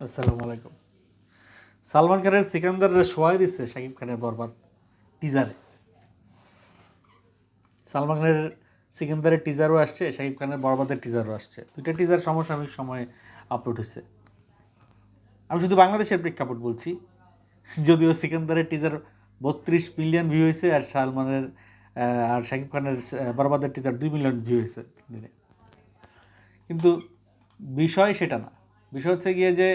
আসসালামু আলাইকুম। সালমান খানের সিকান্দারের সোয়াই দিচ্ছে শাকিব খানের বরবাদ টিজারে সালমান খানের সিকান্দারের টিজারও আসছে, শাকিব খানের বরবাদের টিজারও আসছে। দুইটা টিজার সমসাময়িক সময়ে আপলোড হয়েছে। আমি শুধু বাংলাদেশের প্রেক্ষাপট বলছি, যদিও সিকান্দারের টিজার বত্রিশ মিলিয়ন ভিউ হয়েছে আর সালমানের আর শাকিব খানের বরবাদের টিজার দুই মিলিয়ন ভিউ হয়েছে দিনে। কিন্তু বিষয় সেটা না। বিষয় হচ্ছে গিয়ে যে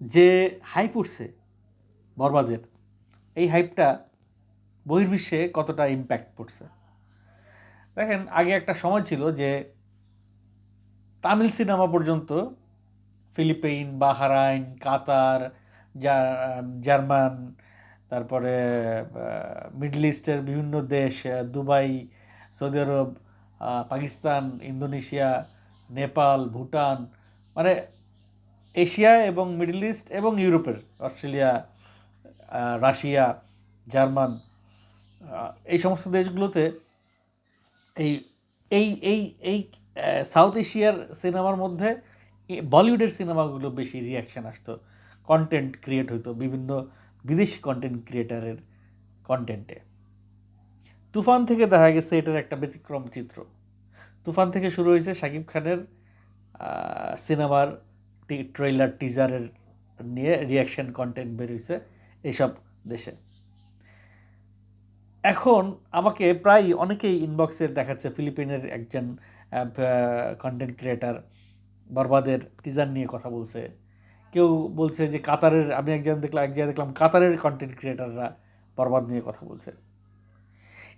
যে হাইপ উঠছে বরবাদের এই হাইপটা বহির্বিশ্বে কতটা ইম্প্যাক্ট পড়ছে? দেখেন, আগে একটা সময় ছিল যে তামিল সিনেমা পর্যন্ত ফিলিপাইন, বাহারাইন, কাতার জার্মান, তারপরে মিডল ইস্টের বিভিন্ন দেশ, দুবাই, সৌদি আরব পাকিস্তান, ইন্দোনেশিয়া নেপাল, ভুটান মানে এশিয়া এবং মিডল ইস্ট এবং ইউরোপের, অস্ট্রেলিয়া রাশিয়া, জার্মান এই সমস্ত দেশগুলোতে এই এই এই এই সাউথ এশিয়ার সিনেমার মধ্যে বলিউডের সিনেমাগুলো বেশি রিয়াকশান আসতো। কন্টেন্ট ক্রিয়েট হতো বিভিন্ন বিদেশি কন্টেন্ট ক্রিয়েটারের কন্টেন্টে তুফান থেকে দেখা গেছে এটার একটা ব্যতিক্রম চিত্র। তুফান থেকে শুরু হয়েছে শাকিব খানের সিনেমার টি- ট্রেলার টিজারের নিয়ে রিয়াকশন কন্টেন্ট বেরোইছে এইসব দেশে। এখন আমাকে প্রায় অনেকেই ইনবক্সে দেখাচ্ছে ফিলিপিনের একজন কন্টেন্ট ক্রিয়েটার বরবাদের টিজার নিয়ে কথা বলছে। কেউ বলছে যে কাতারের, আমি একজন দেখলাম, এক জায়গায় দেখলাম কাতারের কন্টেন্ট ক্রিয়েটাররা বরবাদ নিয়ে কথা বলছে।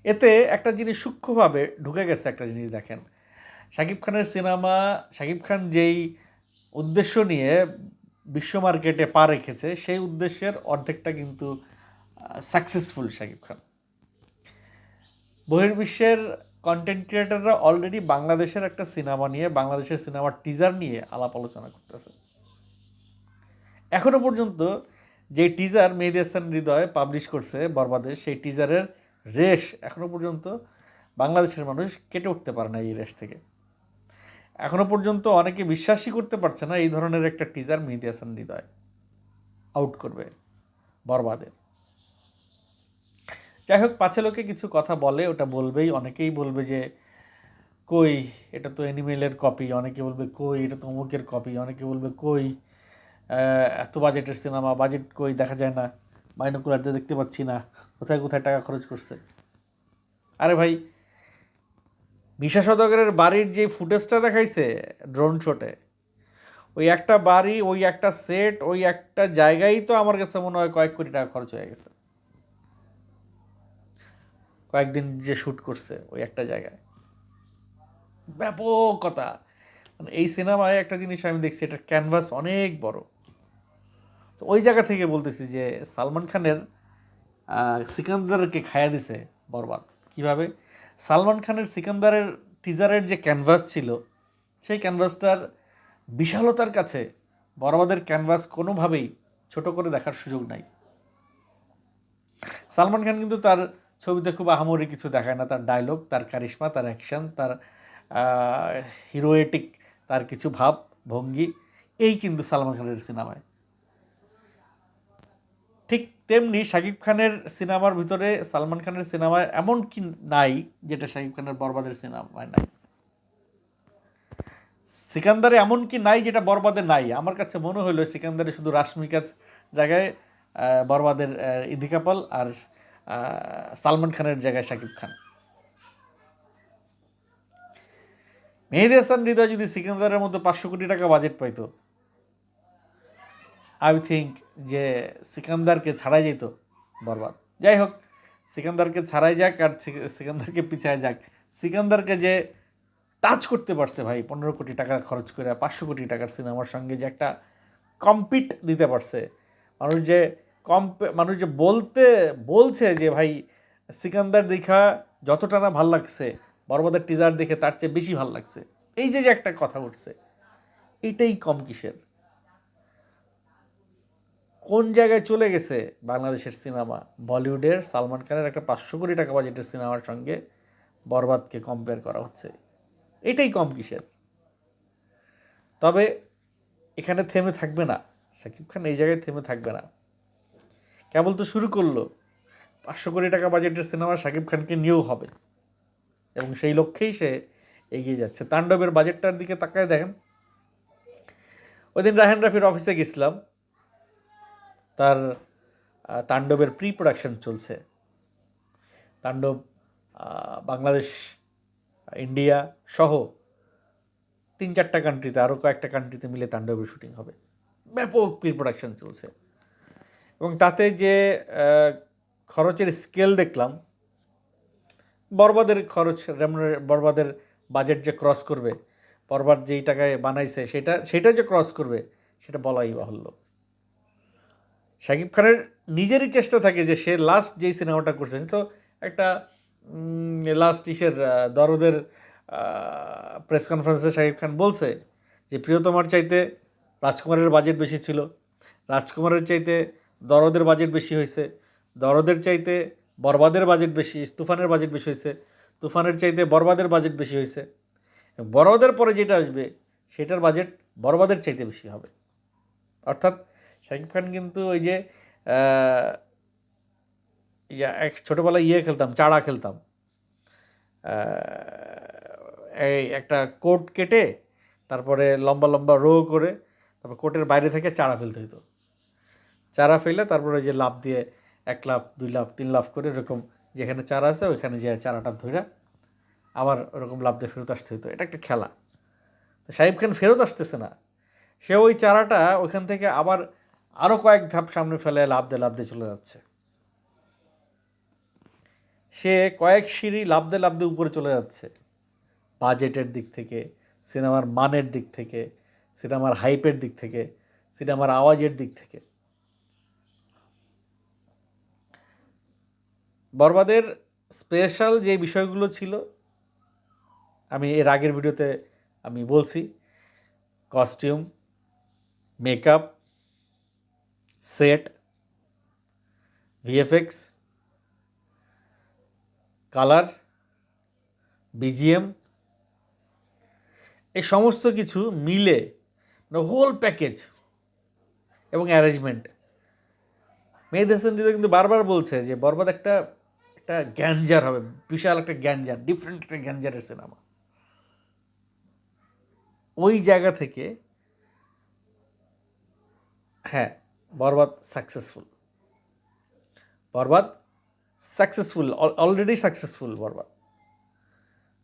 এতে একটা জিনিস সূক্ষ্মভাবে ঢুকে গেছে একটা জিনিস দেখেন। শাকিব খানের সিনেমা, শাকিব খান যেই উদ্দেশ্য নিয়ে বিশ্ব মার্কেটে পা রেখেছে, সেই উদ্দেশ্যের অর্ধেকটা কিন্তু সাকসেসফুল শাকিব খান। বহির্বিশ্বের কন্টেন্ট ক্রিয়েটাররা অলরেডি বাংলাদেশের একটা সিনেমা নিয়ে, বাংলাদেশের সিনেমার টিজার নিয়ে আলাপ আলোচনা করতেছে। এখনও পর্যন্ত যে টিজার মেহেদি হাসান হৃদয় পাবলিশ করছে বরবাদে, সেই টিজারের রেশ এখনও পর্যন্ত বাংলাদেশের মানুষ কেটে উঠতে পারে না এই রেশ থেকে। এখনও পর্যন্ত অনেকে বিশ্বাসই করতে পারছে না এই ধরনের একটা টিজার মেহেদি হাসান হৃদয় আউট করবে বরবাদের যাই হোক, পাছে লোকে কিছু কথা বলে, ওটা বলবেই। অনেকেই বলবে যে, কই, এটা তো অ্যানিমেলের কপি অনেকে বলবে, কই, এটা তো অমুকের কপি অনেকে বলবে, কই এত বাজেটের সিনেমা বাজেট কই, দেখা যায় না। বাইনোকুলার দিয়ে দেখতে পাচ্ছি না। কোথায় কোথায় টাকা খরচ করছে? আরে ভাই মিশা সদাগরের বাড়ির যে ফুটেজটা দেখাইছে ড্রোন শটে ওই একটা বাড়ি, ওই একটা সেট ওই একটা জায়গায় তো আমার কাছে মনে হয় কয়েক কোটি টাকা খরচ হয়ে গেছে। কয়েকদিন যে শ্যুট করছে ওই একটা জায়গায়। ব্যাপকতা। মানে এই সিনেমায় একটা জিনিস আমি দেখছি, এটার ক্যানভাস অনেক বড়। তো ওই জায়গা থেকে বলতেছি যে সালমান খানের সিকান্দারকে খায়া দিছে বরবাদ। কীভাবে? সালমান খানের সিকান্দারের টিজারের যে ক্যানভাস ছিল, সেই ক্যানভাসটার বিশালতার কাছে বরবাদের ক্যানভাস কোনোভাবেই ছোট করে দেখার সুযোগ নাই। সালমান খান কিন্তু তার ছবিতে খুব আহামরি কিছু দেখায় না, তার ডায়লগ তার কারিশমা তার অ্যাকশন তার হিরোয়েটিক তার কিছু ভাব, ভঙ্গি, এই কিন্তু সালমান খানের সিনেমায়। ঠিক তেমনি শাকিব খানের সিনেমার ভিতরে সালমান খানের সিনেমায় এমন কি নাই যেটা শাকিব খানের বরবাদের সিনেমায় নাই? সিকান্দারে এমন কি নাই যেটা বরবাদে নাই? আমার কাছে মনে হলো সিকান্দারে শুধু রাশমিকার জায়গায় বরবাদের আহ, ইদি আর সালমান খানের জায়গায় শাকিব খান। মেহেদি হাসান হৃদয় যদি সিকান্দারের মধ্যে পাঁচশো কোটি টাকা বাজেট পাইতো আই থিঙ্ক যে সিকান্দারকে ছাড়াই যেত, বরবাদ। যাই হোক, সিকান্দারকে ছাড়াই যাক আর সিকান্দারকে পিছায় যাক। সিকান্দারকে যে টাচ করতে পারছে ভাই, পনেরো কোটি টাকা খরচ করে পাঁচশো কোটি টাকার সিনেমার সঙ্গে যে একটা কম্পিট দিতে পারছে। মানুষ যে কম্প মানুষ যে বলতে, বলছে যে ভাই, সিকান্দার দেখা যতটা না ভালো লাগছে, বরবাদের টিজার দেখে তার চেয়ে বেশি ভালো লাগছে। এই যে যে একটা কথা উঠছে, এটাই কম কিসের? কোন জায়গায় চলে গেছে বাংলাদেশের সিনেমা? বলিউডের সালমান খানের একটা পাঁচশো কোটি টাকা বাজেটের সিনেমার সঙ্গে বরবাদকে কম্পেয়ার করা হচ্ছে। এটাই কম কিসের? তবে এখানে থেমে থাকবে না। শাকিব খান এই জায়গায় থেমে থাকবে না। কেবল তো শুরু করল। পাঁচশো কোটি টাকা বাজেটের সিনেমা শাকিব খানকে নিয়েও হবে। এবং সেই লক্ষ্যেই সে এগিয়ে যাচ্ছে। তাণ্ডবের বাজেটটার দিকে তাকায় দেখেন। ওই দিন রাহেন রাফির অফিসে গেছিলাম। তার তাণ্ডবের প্রি প্রোডাকশন চলছে। তাণ্ডব বাংলাদেশ, ইন্ডিয়া সহ তিন চারটা কান্ট্রিতে আরও কয়েকটা কান্ট্রিতে মিলে তাণ্ডবের শুটিং হবে। ব্যাপক প্রি প্রোডাকশন চলছে। এবং তাতে যে খরচের স্কেল দেখলাম, বরবাদের খরচ বরবাদের বাজেট যে ক্রস করবে, বরবাদ যেই টাকায় বানাইছে, সেটা সেটা যে ক্রস করবে, সেটা বলাই বাহুল্য। শাকিব খানের নিজেরই চেষ্টা থাকে যে সে লাস্ট যেই সিনেমাটা করছে তো একটা লাস্ট ইসের দরদের প্রেস কনফারেন্সে শাকিব খান বলছে যে, প্রিয়তমার চাইতে রাজকুমারের বাজেট বেশি ছিল। রাজকুমারের চাইতে দরদের বাজেট বেশি হয়েছে। দরদের চাইতে বরবাদের বাজেট বেশি, তুফানের বাজেট বেশি হয়েছে। তুফানের চাইতে বরবাদের বাজেট বেশি হয়েছে। বরবাদের পরে যেটা আসবে, সেটার বাজেট বরবাদের চাইতে বেশি হবে। অর্থাৎ শাকিব খান কিন্তু ওই যে এক ছোটোবেলায় ইয়ে খেলতাম, চাড়া খেলতাম। এই একটা কোট কেটে তারপরে লম্বা লম্বা রো করে তারপর কোটের বাইরে থেকে চারা ফেলতে হতো চারা ফেলে তারপরে যে লাভ দিয়ে এক লাভ দুই লাভ তিন লাভ করে এরকম যেখানে চারা আছে ওইখানে যে চারাটা ধরে আবার ওরকম লাভ দিয়ে ফেরত আসতে হতো এটা একটা খেলা। তো সাহিব খান ফেরত আসতেছে না। সে ওই চারাটা ওইখান থেকে আবার আরও কয়েক ধাপ সামনে ফেলে লাভ দিয়ে লাভ দিয়ে চলে যাচ্ছে। সে কয়েক সিঁড়ি লাভ দিয়ে লাভ দিয়ে উপরে চলে যাচ্ছে। বাজেটের দিক থেকে, সিনেমার মানের দিক থেকে, সিনেমার হাইপের দিক থেকে, সিনেমার আওয়াজের দিক থেকে। বরবাদের স্পেশাল যে বিষয়গুলো ছিল, আমি এর আগের ভিডিওতে আমি বলছি, costume, makeup set VFX colour BGM এই সমস্ত কিছু মিলে মানে হোল প্যাকেজ এবং অ্যারেঞ্জমেন্ট মেহেদ হাসান দিদা কিন্তু বারবার বলছে যে বরবাদ একটা একটা গ্যাঞ্জার হবে, বিশাল একটা গ্যাঞ্জার ডিফারেন্ট একটা গ্যাঞ্জারের সিনেমা ওই জায়গা থেকে হ্যাঁ Borbaad successful Borbaad successful already successful Borbaad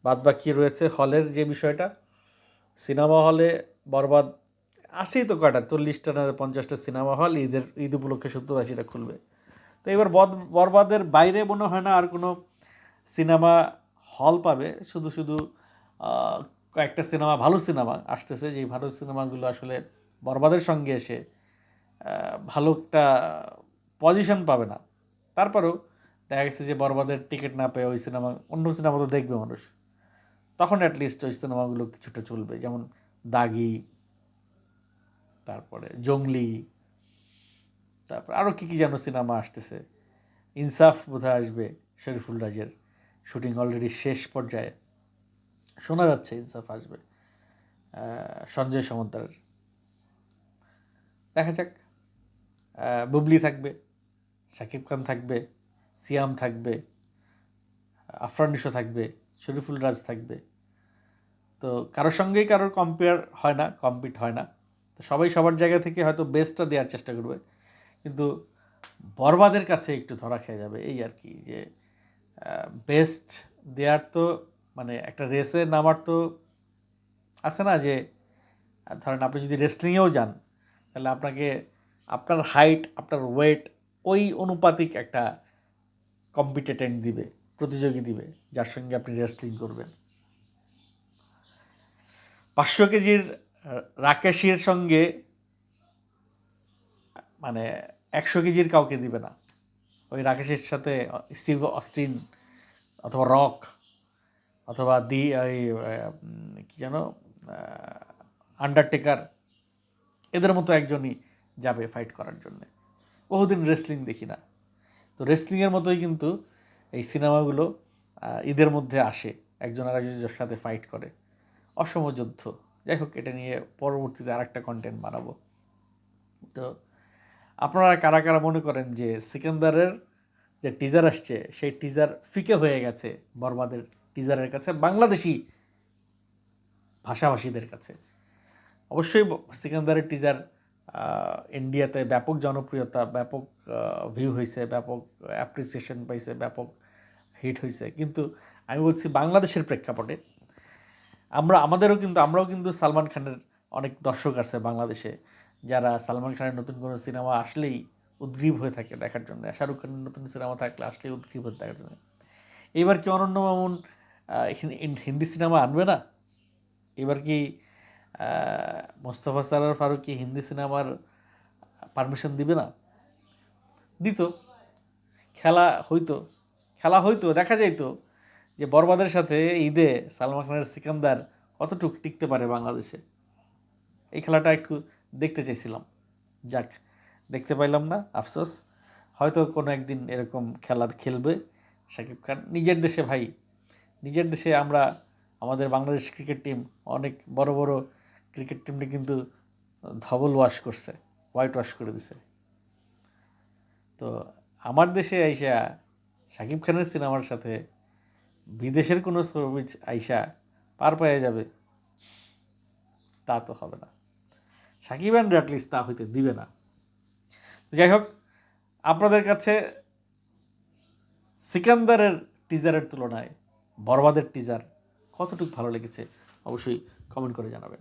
বাদ বাকি রয়েছে হলের যে বিষয়টা। সিনেমা হলে বরবাদ আসেই তো কয়টা চল্লিশটা না পঞ্চাশটা সিনেমা হল, ঈদের, ঈদ উপলক্ষে সত্তর আশিটা খুলবে। তো এবার বদ- বরবাদের বাইরে মনে হয় না আর কোনো সিনেমা হল পাবে। শুধু শুধু কয়েকটা সিনেমা, ভালো সিনেমা আসতেছে। যেই ভালো সিনেমাগুলো আসলে বরবাদের সঙ্গে এসে ভালো একটা পজিশন পাবে না। তারপরেও দেখা গেছে যে বরবাদের টিকিট না পেয়ে ওই সিনেমা অন্য সিনেমা তো দেখবে মানুষ। তখন অ্যাটলিস্ট ওই সিনেমাগুলো কিছুটা চলবে। যেমন দাগি, তারপরে জঙ্গলি, তারপর আরও কী কী যেন সিনেমা আসতেছে। ইনসাফ বোধহয় আসবে শরীফুল রাজের। শুটিং অলরেডি শেষ পর্যায়ে। শোনা যাচ্ছে ইনসাফ আসবে। সঞ্জয় সমন্তরের দেখা যাক। বুবলি থাকবে, শাকিব খান থাকবে, সিয়াম থাকবে, আফরান নিশো থাকবে, শরীফুল রাজ থাকবে। তো কারোর সঙ্গেই কারোর কম্পেয়ার হয় না কম্পিট হয় না। তো সবাই সবার জায়গা থেকে হয়তো বেস্টটা দেওয়ার চেষ্টা করবে। কিন্তু বরবাদের কাছে একটু ধরা খেয়ে যাবে এই আর কি, যে বেস্ট দেওয়ার তো মানে একটা রেসে নামার তো আছে না যে, ধরেন আপনি যদি রেসলিংয়েও যান, তাহলে আপনাকে আপনার হাইট আপনার ওয়েট ওই অনুপাতিক একটা কম্পিটেটেন্ট দিবে, প্রতিযোগী দিবে, যার সঙ্গে আপনি রেসলিং করবেন। পাঁচশো কেজির রাকেশের সঙ্গে মানে একশো কেজির কাউকে দিবে না। ওই রাকেশের সাথে স্টিভ অস্টিন অথবা রক অথবা দি, ওই কি যেন আন্ডারটেকার এদের মতো একজনই যাবে ফাইট করার জন্যে। বহুদিন রেসলিং দেখি না। তো রেসলিংয়ের মতোই কিন্তু এই সিনেমাগুলো ঈদের মধ্যে আসে, একজন আর একজনের সাথে ফাইট করে। অসম যুদ্ধ। যাই হোক, এটা নিয়ে পরবর্তীতে আরেকটা কন্টেন্ট বানাবো। তো আপনারা কারা কারা মনে করেন যে সিকান্দারের যে টিজার আসছে, সেই টিজার ফিকে হয়ে গেছে বরবাদের টিজারের কাছে, বাংলাদেশি ভাষাভাষীদের কাছে? অবশ্যই সিকান্দারের টিজার ইন্ডিয়াতে ব্যাপক জনপ্রিয়তা, ব্যাপক ভিউ হয়েছে ব্যাপক অ্যাপ্রিসিয়েশন পাইছে, ব্যাপক হিট হয়েছে কিন্তু আমি বলছি বাংলাদেশের প্রেক্ষাপটে, আমরা, আমাদেরও কিন্তু, আমরাও কিন্তু সালমান খানের অনেক দর্শক আছে বাংলাদেশে, যারা সালমান খানের নতুন কোনো সিনেমা আসলেই উদ্গ্রীব হয়ে থাকে দেখার জন্য। শাহরুখ খানের নতুন সিনেমা থাকলে আসলেই উদ্গ্রীব হয়ে দেখার জন্য। এবার কি অনন্য মামুন হিন্দি সিনেমা আনবে না? এবার কি মোস্তফা সারার ফারুকি হিন্দি সিনেমার পারমিশন দিবে না? দিত। খেলা হইতো। খেলা হইতো, দেখা যাইতো যে বরবাদের সাথে ঈদে সালমান খানের সিকান্দার কতটুকু টিকতে পারে বাংলাদেশে। এই খেলাটা একটু দেখতে চাইছিলাম। যাক, দেখতে পাইলাম না, আফসোস। হয়তো কোনো একদিন এরকম খেলা খেলবে শাকিব খান। নিজের দেশে ভাই, নিজের দেশে আমরা, আমাদের বাংলাদেশ ক্রিকেট টিম অনেক বড় বড় ক্রিকেট টিমটা কিন্তু ধবল ওয়াশ করছে হোয়াইট ওয়াশ করে দিছে। তো আমার দেশে আইসা শাকিব খানের সিনেমার সাথে বিদেশের কোনো ছবি আইসা পার পাওয়া যাবে, তা তো হবে না। সাকিব অ্যান্ড অ্যাটলিস্ট তা হইতে দিবে না। যাই হোক, আপনাদের কাছে সিকান্দারের টিজারের তুলনায়, বরবাদের টিজার কতটুকু ভালো লেগেছে, অবশ্যই কমেন্ট করে জানাবেন।